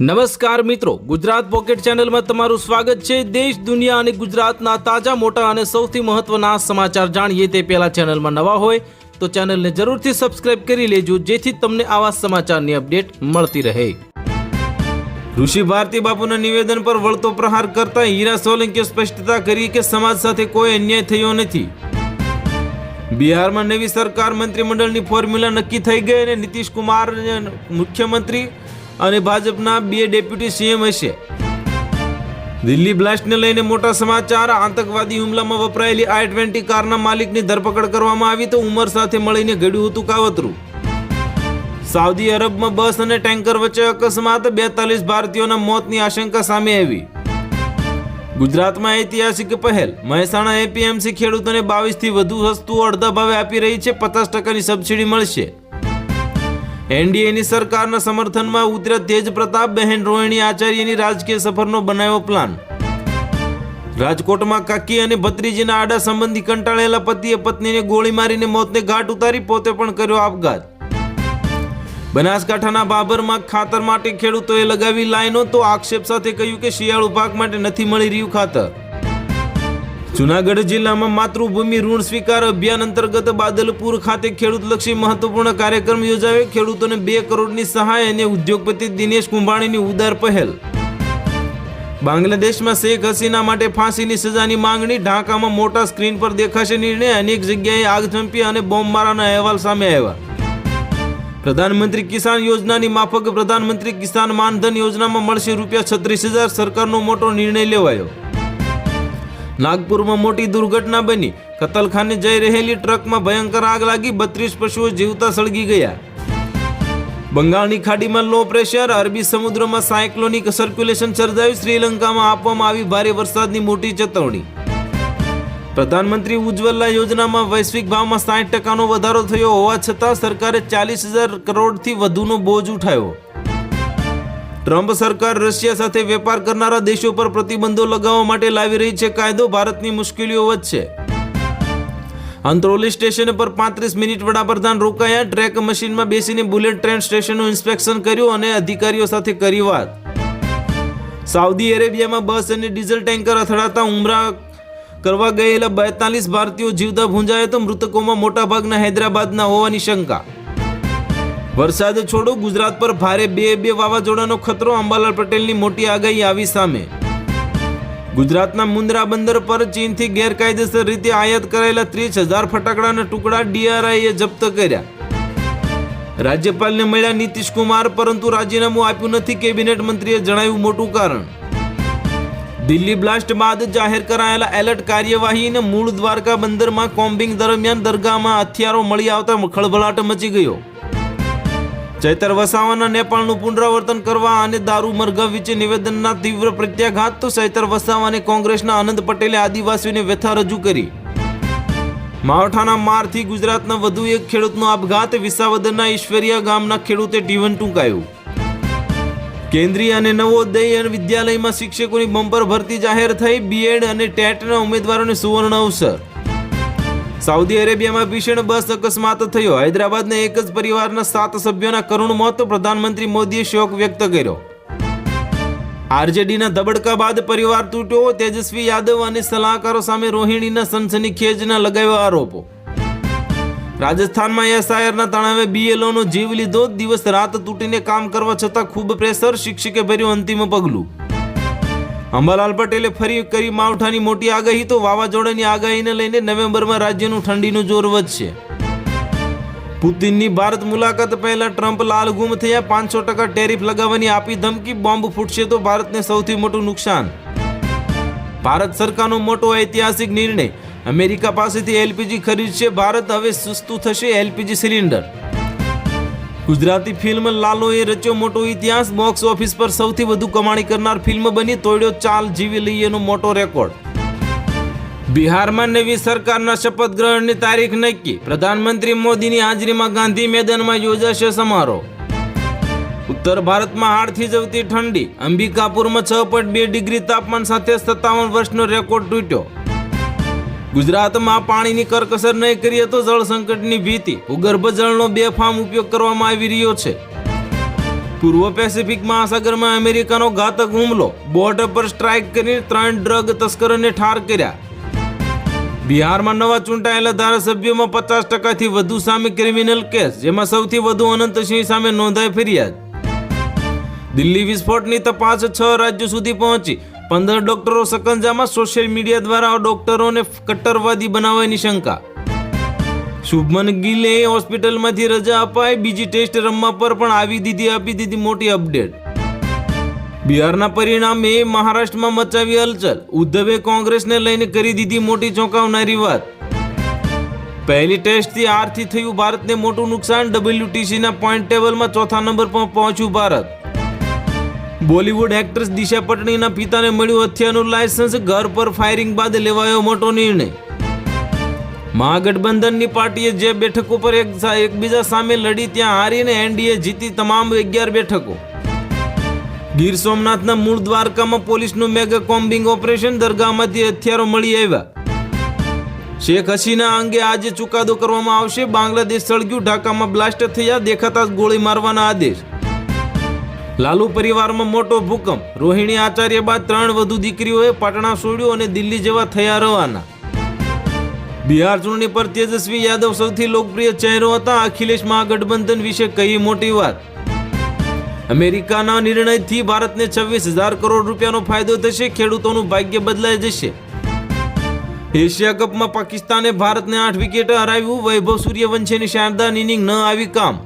નમસ્કાર મિત્રો, ગુજરાત પોકેટ ચેનલમાં તમારું સ્વાગત છે. દેશ, દુનિયા અને ગુજરાતના તાજા, મોટા અને સૌથી મહત્વના સમાચાર જાણીએ તે પહેલા ચેનલમાં નવા હોય તો ચેનલને જરૂરથી સબસ્ક્રાઇબ કરી લેજો, જેથી તમને આવા સમાચારની અપડેટ મળતી રહે. ઋષિ ભારતી બાપુના નિવેદન પર વળતો પ્રહાર કરતા હીરા સોલંકીએ સ્પષ્ટતા કરી કે સમાજ સાથે કોઈ અન્યાય થયો નથી. બિહારમાં નવી સરકાર મંત્રીમંડળની ફોર્મ્યુલા નક્કી થઈ ગઈ અને નીતિશ કુમાર મુખ્યમંત્રી અને ભાજપના બે ડેપ્યુટી સીએમ હશે. દિલ્હી બ્લાસ્ટને લઈને મોટા સમાચાર, આતંકવાદી હુમલામાં વપરાયેલી આઈ ટ્વેન્ટી કારના માલિકની ધરપકડ કરવામાં આવી તો ઉંમર સાથે મળીને ઘડ્યું હતું કાવતરું. સાઉદી અરબમાં બસ અને ટેન્કર વચ્ચે અકસ્માત, બેતાલીસ ભારતીયોના મોતની આશંકા સામે આવી. ગુજરાતમાં ઐતિહાસિક પહેલ, મહેસાણા એપીએમસી ખેડૂતોને બાવીસથી વધુ વસ્તુઓ અડધા ભાવે આપી રહી છે, પચાસ ટકાની સબસિડી મળશે. એનડીએની સરકારના સમર્થનમાં ઉતર્યા તેજ પ્રતાપ બહેન રોહિણી આચાર્યની રાજકીય સફરનો બનાવ્યો પ્લાન રાજકોટમાં કાકી અને ભત્રીજીના આડા સંબંધી કંટાળેલા પતિએ પત્નીને ગોળી મારીને મોતને ઘાટ ઉતારી પોતે પણ કર્યો આપઘાત. બનાસકાંઠાના બાબરમાં ખાતર માટે ખેડૂતોએ લગાવી લાઈનો તો આક્ષેપ સાથે કહ્યું કે શિયાળુ પાક માટે નથી મળી રહ્યું ખાતર. જુનાગઢ જિલ્લામાં માતૃભૂમિ ઋણ સ્વીકાર અભિયાન અંતર્ગત બાદલપુર ખાતે ખેડૂતલક્ષી મહત્વપૂર્ણ કાર્યક્રમ યોજાયો. ખેડૂતોને બે કરોડની સહાય અને ઉદ્યોગપતિ દિનેશ કુંભાણીની ઉદાર પહેલ. બાંગ્લાદેશમાં શેખ હસીના માટે ફાંસીની સજાની માંગણી. ઢાકામાં મોટા સ્ક્રીન પર દેખાશે નિર્ણય. અનેક જગ્યાએ આગ ઝંપી અને બોમ્બમારાના અહેવાલ સામે આવ્યા. પ્રધાનમંત્રી કિસાન યોજનાની માફક પ્રધાનમંત્રી કિસાન માનધન યોજનામાં મળશે રૂપિયા છત્રીસ હજાર. સરકારનો મોટો નિર્ણય લેવાયો. નાગપુરમાં મોટી દુર્ઘટના બની. કતલખાને જઈ રહેલી ટ્રકમાં ભયંકર આગ લાગી બત્રીસ પશુઓ જીવતા સળગી ગયા. બંગાળની ખાડીમાં લો પ્રેશર, અરબી સમુદ્રમાં સાયક્લોનિક સર્ક્યુલેશન સર્જાયું. શ્રીલંકામાં આપવામાં આવી ભારે વરસાદની મોટી ચેતવણી. પ્રધાનમંત્રી ઉજ્જવલા યોજનામાં વૈશ્વિક ભાવમાં સાઠ ટકાનો વધારો થયો હોવા છતાં સરકારે ચાલીસ હજાર કરોડથી વધુનો બોજ ઉઠાવ્યો. ટ્રમ્પ સરકાર રશિયા સાથે વેપાર કરનારા દેશો પર પ્રતિબંધો લગાવવા માટે લાવી રહી છે કાયદો, ભારતની મુશ્કેલીઓ વધશે. અંત્રોલી સ્ટેશન પર પાંત્રીસ મિનિટ વડાપ્રધાન રોકાયા. ટ્રેક મશીનમાં બેસીને બુલેટ ટ્રેન સ્ટેશનનું ઇન્સ્પેક્શન કર્યું અને અધિકારીઓ સાથે કરી વાત. સાઉદી અરેબિયામાં બસ અને ડીઝલ ટેન્કર અથડાતા ઉમરા કરવા ગયેલા બેતાલીસ ભારતીયો જીવતા ભૂંજાયા તો મૃતકોમાં મોટાભાગના હૈદરાબાદના હોવાની શંકા. વરસાદ છોડો ગુજરાત પર ભારે બે બે વાવાઝોડાનો ખતરો, અંબાલાલ પટેલની મોટી આગાહી આવી સામે. ગુજરાતના મુન્દ્રા બંદર પર ચીનથી ગેરકાયદેસર રીતે આયાત કરાયેલા ત્રીસ હજાર ફટાકડાના ટુકડા ડીઆરઆઈએ જપ્ત કર્યા. રાજ્યપાલને મળ્યા નીતિશ કુમાર, પરંતુ રાજીનામું આપ્યું નથી, કેબિનેટ મંત્રીએ જણાવ્યું મોટું કારણ. દિલ્હી બ્લાસ્ટ બાદ જાહેર કરાયેલા એલર્ટ કાર્યવાહીને મૂળ દ્વારકા બંદરમાં કોમ્બિંગ દરમિયાન દરગાહમાં હથિયારો મળી આવતા ખળભળાટ મચી ગયો. ચૈતર વસાવાના નેપાળનું પુનરાવર્તન કરવા અને દારૂ મરઘા વિશે નિવેદનના તીવ્ર પ્રત્યાઘાત, તો ચૈતર વસાવાને કોંગ્રેસના આનંદ પટેલે આદિવાસીઓને વ્યથા રજૂ કરી. માવઠાના મારથી ગુજરાતના વધુ એક ખેડૂતનો આપઘાત, વિસાવદરના ઈશ્વરિયા ગામના ખેડૂતે જીવન ટૂંકાયું. કેન્દ્રીય અને નવોદય વિદ્યાલયમાં શિક્ષકોની બમ્પર ભરતી જાહેર થઈ બીએડ અને ટેટના ઉમેદવારોને સુવર્ણ અવસર. સાઉદી અરેબિયામાં ભીષણ બસ અકસ્માત થયો. હૈદરાબાદના એક જ પરિવારના સાત સભ્યોના કરુણ મોત પ્રધાનમંત્રી મોદીએ શોક વ્યક્ત કર્યો. આરજેડીના ધબડકા બાદ પરિવાર તૂટ્યો, તેજસ્વી યાદવ અને સલાહકારો સામે રોહિણીના સનસનીખેજના લગાવ્યા આરોપો. રાજસ્થાનમાં એસઆઈઆરના તણાવે બીએલઓનો જીવ લીધો, દિવસ રાત તૂટીને કામ કરવા છતાં ખૂબ પ્રેશર, શિક્ષકે ભર્યું અંતિમ પગલું. અંબાલાલ પટેલે ફરી કરી માવઠાની મોટી આગાહી, તો વાવાઝોડાની આગાહીને લઈને નવેમ્બરમાં રાજ્યનું ઠંડીનું જોર વધશે. પુતિનની ભારત મુલાકાત પહેલા ટ્રમ્પ લાલ ગુમ થયા, પાંચસો ટકા ટેરિફ લગાવવાની આપી ધમકી, બોમ્બ ફૂટશે તો ભારતને સૌથી મોટું નુકસાન. ભારત સરકારનો મોટો ઐતિહાસિક નિર્ણય. અમેરિકા પાસેથી એલપીજી ખરીદશે ભારત, હવે સસ્તું થશે એલપીજી સિલિન્ડર. ગુજરાતી ફિલ્મ લાલોએ રચ્યો મોટો ઇતિહાસ. બોક્સ ઓફિસ પર સૌથી વધુ કમાણી કરનાર ફિલ્મ બની તોડ્યો ચાલ, જીવી લઈએનો મોટો રેકોર્ડ. બિહારમાં નવી સરકારના શપથ ગ્રહણની તારીખ નક્કી. પ્રધાનમંત્રી મોદીની હાજરીમાં ગાંધી મેદાનમાં યોજાશે સમારોહ. ઉત્તર ભારતમાં હાડથી જવતી ઠંડી. અંબિકાપુરમાં છ પોઈન્ટ બે ડિગ્રી તાપમાન સાથે સત્તાવન વર્ષનો રેકોર્ડ તૂટ્યો. ગુજરાતમાં પાણીની કરકસર નહીં કરીએ તો જળ સંકટની ભીતિ, ભૂગર્ભ જળનો બેફામ ઉપયોગ કરવામાં આવી રહ્યો છે. પૂર્વ પેસિફિક મહાસાગરમાં અમેરિકાનો ઘાતક હુમલો, બોટ પર સ્ટ્રાઇક કરી ત્રણ ડ્રગ તસ્કરોને ઠાર કર્યા. બિહારમાં નવા ચૂંટાયેલા ધારાસભ્યોમાં પચાસ ટકાથી વધુ સામે ક્રિમિનલ કેસ, જેમાં સૌથી વધુ અનંતસિંહ સામે નોંધાઈ ફરિયાદ. દિલ્હી વિસ્ફોટની તપાસ છ રાજ્યો સુધી પહોંચી. પંદર ડોક્ટરો સકંજામાં સોશિયલ મીડિયા દ્વારા ડોક્ટરોને કટ્ટરવાદી બનાવવાની શંકા. શુભમન ગિલે હોસ્પિટલમાંથી રજા અપાઈ, બીજી ટેસ્ટ રમવા પર પણ આવી દીધી, આપી દીધી મોટી અપડેટ. બિહારના પરિણામે મહારાષ્ટ્રમાં મચાવી હલચલ. ઉદ્ધવે કોંગ્રેસને લઈને કરી દીધી મોટી ચોંકાવનારી વાત. પહેલી ટેસ્ટથી આરથી થયું ભારતને મોટું નુકસાન ડબલ્યુટીસીના પોઈન્ટ ટેબલમાં ચોથા નંબર પર પહોંચ્યું ભારત. બોલિવૂડ એક્ટ્રેસ દિશા પટણીના પિતાને મળ્યું હત્યાનું લાયસન્સ, ઘર પર ફાયરિંગ બાદ લેવાયો મોટો નિર્ણય. મહાગઠબંધનની પાર્ટીએ જે બેઠકો પર એકબીજા સામે લડી, ત્યાં હારીને એનડીએ જીતી તમામ અગિયાર બેઠકો. ગીર સોમનાથના મૂળ દ્વારકામાં પોલીસનું મેગા કોમ્બિંગ ઓપરેશન, દરગાહમાંથી હથિયારો મળી આવ્યા. શેખ હસીના અંગે આજે ચુકાદો કરવામાં આવશે. બાંગ્લાદેશ સળગ્યું, ઢાકામાં બ્લાસ્ટ થયા, દેખાતા ગોળી મારવાના આદેશ. લાલુ પરિવારમાં મોટો ભૂકંપ. રોહિણી આચાર્ય બાદ ત્રણ વધુ દીકરીઓએ પાટણા છોડ્યું અને દિલ્હી જેવા થયા રવાના. બિહાર ચૂંટણી પર તેજસ્વી યાદવ સૌથી લોકપ્રિય ચહેરો હતા અખિલેશ મહાગઠબંધન વિશે કહી મોટી વાત? અમેરિકાના નિર્ણયથી ભારતને છવ્વીસ હજાર કરોડ રૂપિયાનો ફાયદો થશે, ખેડૂતોનું ભાગ્ય બદલાઈ જશે. એશિયા કપમાં પાકિસ્તાને ભારતને આઠ વિકેટે હરાવ્યું, વૈભવ સૂર્યવંશીની શાનદાર ઇનિંગ ન આવી કામ.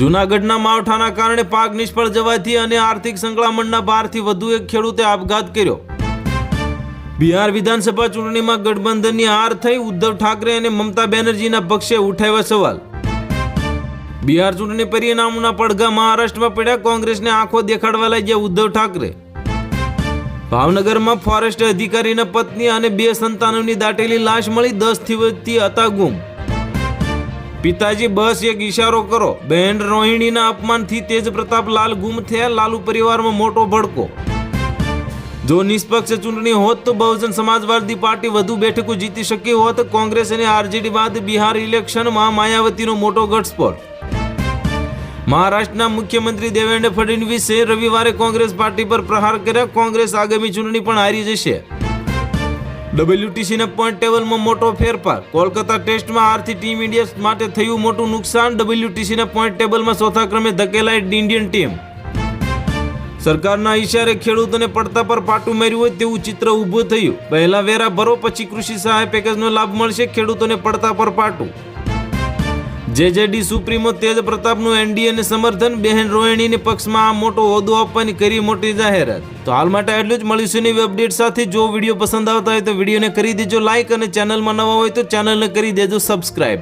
જૂનાગઢના માવઠાના કારણે પાક નિષ્ફળ જવાથી અને આર્થિક સંકળામણના ભારથી વધુ એક ખેડૂતે આપઘાત કર્યો. બિહાર વિધાનસભા ચૂંટણીમાં ગઠબંધનની હાર થઈ ઉદ્ધવ ઠાકરે અને મમતા બેનર્જીના પક્ષે ઉઠાવ્યા સવાલ. બિહાર ચૂંટણી પરિણામોના પડઘા મહારાષ્ટ્રમાં પડ્યા, કોંગ્રેસને આંખો દેખાડવા લાગ્યા ઉદ્ધવ ઠાકરે. ભાવનગરમાં ફોરેસ્ટ અધિકારીના પત્ની અને બે સંતાનોની દાટેલી લાશ મળી, દસથી વધતી હતા ગુમ પિતાજી, બસ એક ઈશારો કરો. બહેન રોહિણીના અપમાનથી તેજ પ્રતાપ લાલ ગુમ થયા. લાલુ પરિવારમાં મોટો ભડકો. જો નિષ્પક્ષ ચૂંટણી હોત તો બહુજન સમાજવાદી પાર્ટી વધુ બેઠકો જીતી શકી હોત. કોંગ્રેસ અને આરજેડી બાદ બિહાર ઇલેક્શનમાં માયાવતીનો મોટો ઘટસ્ફોટ. મહારાષ્ટ્રના મુખ્યમંત્રી દેવેન્દ્ર ફડણવીસે રવિવારે કોંગ્રેસ પાર્ટી પર પ્રહાર કર્યા. કોંગ્રેસ આગામી ચૂંટણી પણ હારી જશે. ડબલ્યુટીસીના પોઈન્ટ ટેબલમાં મોટો ફેરફાર. કોલકાતા ટેસ્ટમાં હારથી ટીમ ઇન્ડિયા માટે થયું મોટું નુકસાન. ડબલ્યુટીસીના પોઈન્ટ ટેબલમાં ચોથા ક્રમે ધકેલાઈ ઇન્ડિયન ટીમ. સરકારના ઇશારે ખેડૂતોને પડતા પર પાટું માર્યું હોય તેવું ચિત્ર ઊભું થયું. પહેલા વેરા ભરો, પછી કૃષિ સહાય પેકેજનો લાભ મળશે ખેડૂતોને પડતા પર પાટું. જેજેડી સુપ્રીમો તેજ પ્રતાપનું એનડીએને સમર્થન, બહેન રોહિણીને પક્ષમાં આ મોટો હોદ્દો આપવાની કરી મોટી જાહેરાત. તો હાલ માટે એટલું જ. મળીશું નવી અપડેટ સાથે. જો વીડિયો પસંદ આવતા હોય તો વિડીયોને કરી દેજો લાઇક અને ચેનલમાં નવા હોય તો ચેનલને કરી દેજો સબસ્ક્રાઇબ.